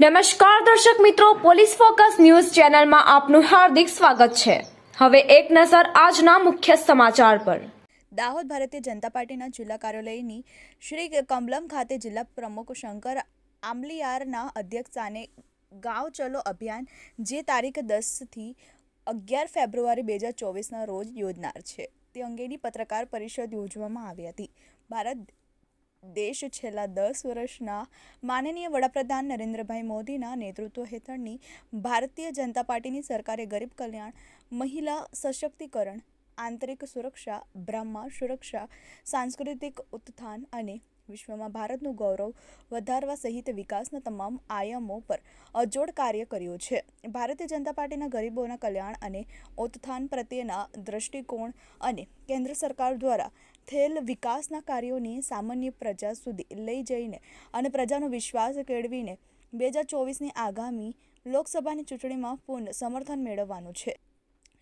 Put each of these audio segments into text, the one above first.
નમસ્કાર દર્શક મિત્રો, પોલીસ ફોકસ ન્યૂઝ ચેનલમાં આપનું હાર્દિક સ્વાગત છે. હવે એક નજર આજના મુખ્ય સમાચાર પર. દાહોદ ભારતીય જનતા પાર્ટીના જિલ્લા કાર્યાલયની શ્રી કમલમ ખાતે જિલ્લા પ્રમુખ શંકર આંબલિયારના અધ્યક્ષસ્થાને ગાંવ ચલો અભિયાન, જે તારીખ દસથી અગિયાર ફેબ્રુઆરી બે હજાર ચોવીસના રોજ યોજનાર છે. તે અંગેની પત્રકાર પરિષદ યોજવામાં આવી હતી. ભારત દેશ છેલ્લા દસ વર્ષના માનનીય વડાપ્રધાન નરેન્દ્રભાઈ મોદીના નેતૃત્વ હેઠળની ભારતીય જનતા પાર્ટીની સરકારે ગરીબ કલ્યાણ, મહિલા સશક્તિકરણ, આંતરિક સુરક્ષા, બ્રહ્મા સુરક્ષા, સાંસ્કૃતિક ઉત્થાન અને વિશ્વમાં ભારતનું ગૌરવ વધારવા સહિત વિકાસના તમામ આયામો પર અજોડ કાર્ય કર્યું છે. ભારતીય જનતા પાર્ટીના ગરીબોના કલ્યાણ અને ઉત્થાન પ્રત્યેના દૃષ્ટિકોણ અને કેન્દ્ર સરકાર દ્વારા થયેલ વિકાસના કાર્યોની સામાન્ય પ્રજા સુધી લઈ જઈને અને પ્રજાનો વિશ્વાસ કેળવીને બે હજાર ચોવીસની આગામી લોકસભાની ચૂંટણીમાં પૂર્ણ સમર્થન મેળવવાનું છે.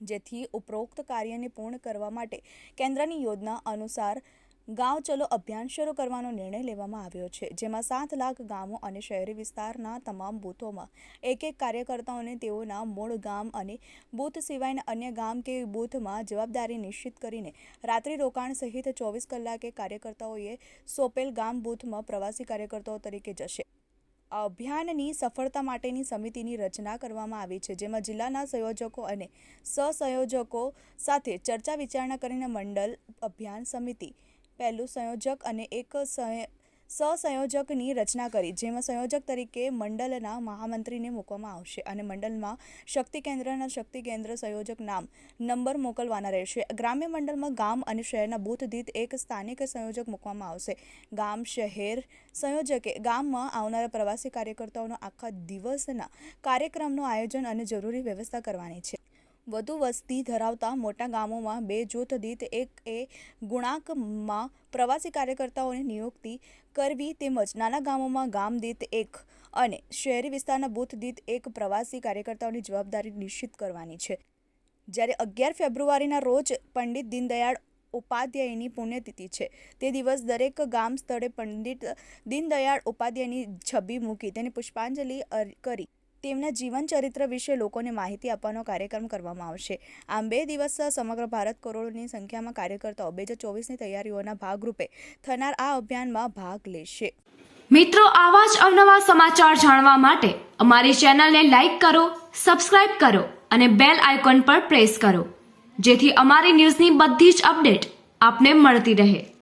જેથી ઉપરોક્ત કાર્યને પૂર્ણ કરવા માટે કેન્દ્રની યોજના અનુસાર ગાંવ ચલો અભિયાન શરૂ કરવાનો નિર્ણય લેવામાં આવ્યો છે, જેમાં સાત લાખ ગામો અને શહેરી વિસ્તારના તમામ બૂથોમાં એક એક કાર્યકર્તાઓને તેઓના મૂળ ગામ અને બૂથ સિવાયના અન્ય ગામ કે બૂથમાં જવાબદારી નિશ્ચિત કરીને રાત્રિ રોકાણ સહિત ચોવીસ કલાકે કાર્યકર્તાઓએ સોંપેલ ગામ બૂથમાં પ્રવાસી કાર્યકર્તાઓ તરીકે જશે. અભિયાનની સફળતા માટેની સમિતિની રચના કરવામાં આવી છે, જેમાં જિલ્લાના સંયોજકો અને સહસંયોજકો સાથે ચર્ચા વિચારણા કરીને મંડળ, અભિયાન સમિતિ પહેલું સંયોજક અને એક સહ- સહસંયોજકની રચના કરી, જેમાં સંયોજક તરીકે મંડળના મહામંત્રીને મૂકવામાં આવશે અને મંડળમાં શક્તિ કેન્દ્રના શક્તિ કેન્દ્ર સંયોજક નામ નંબર મોકલવાના રહેશે. ગ્રામ્ય મંડળમાં ગામ અને શહેરના બૂથ દીઠ એક સ્થાનિક સંયોજક મૂકવામાં આવશે. ગામ, શહેર સંયોજકે, ગામમાં આવનારા પ્રવાસી કાર્યકર્તાઓનો આખા દિવસના કાર્યક્રમનું આયોજન અને જરૂરી વ્યવસ્થા કરવાની છે. વધુ વસ્તી ધરાવતા મોટા ગામોમાં બે જૂથ દીઠ એક એ ગુણાંકમાં પ્રવાસી કાર્યકર્તાઓની નિયુક્તિ કરવી તેમજ નાના ગામોમાં ગામ દીઠ એક અને શહેરી વિસ્તારના બૂથ દીઠ એક પ્રવાસી કાર્યકર્તાઓની જવાબદારી નિશ્ચિત કરવાની છે. જ્યારે અગિયાર ફેબ્રુઆરીના રોજ પંડિત દીનદયાળ ઉપાધ્યાયની પુણ્યતિથિ છે, તે દિવસ દરેક ગામ સ્થળે પંડિત દીનદયાળ ઉપાધ્યાયની છબી મૂકી તેને પુષ્પાંજલિ કરી તેમના જીવન ચરિત્ર વિશે લોકોને માહિતી આપવાનો કાર્યક્રમ કરવામાં આવશે. આમ બે દિવસ સમગ્ર ભારત કરોડોની સંખ્યામાં કાર્યકર્તાઓ બે હજાર ચોવીસની તૈયારીઓના ભાગરૂપે થનાર આ અભિયાનમાં ભાગ લેશે. મિત્રો, આવા જ અવનવા સમાચાર જાણવા માટે અમારી ચેનલને લાઈક કરો, સબસ્ક્રાઇબ કરો અને બેલ આઇકોન પર પ્રેસ કરો, જેથી અમારી ન્યૂઝની બધી જ અપડેટ આપને મળતી રહે.